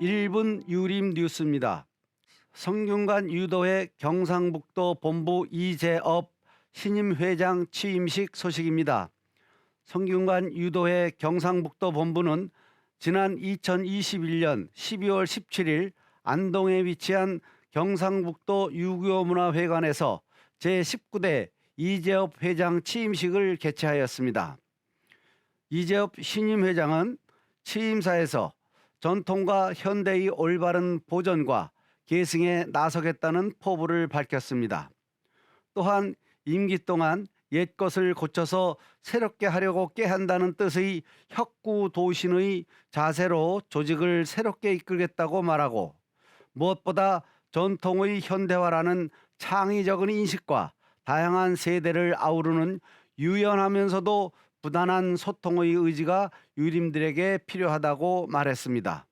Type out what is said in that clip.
1분 유림 뉴스입니다. 성균관 유도회 경상북도 본부 이재업 신임 회장 취임식 소식입니다. 성균관 유도회 경상북도 본부는 지난 2021년 12월 17일 안동에 위치한 경상북도 유교문화회관에서 제19대 이재업 회장 취임식을 개최하였습니다. 이재업 신임 회장은 취임사에서 전통과 현대의 올바른 보존과 계승에 나서겠다는 포부를 밝혔습니다. 또한 임기 동안 옛 것을 고쳐서 새롭게 하려고 깨한다는 뜻의 혁구 도신의 자세로 조직을 새롭게 이끌겠다고 말하고 무엇보다 전통의 현대화라는 창의적인 인식과 다양한 세대를 아우르는 유연하면서도 부단한 소통의 의지가 유림들에게 필요하다고 말했습니다.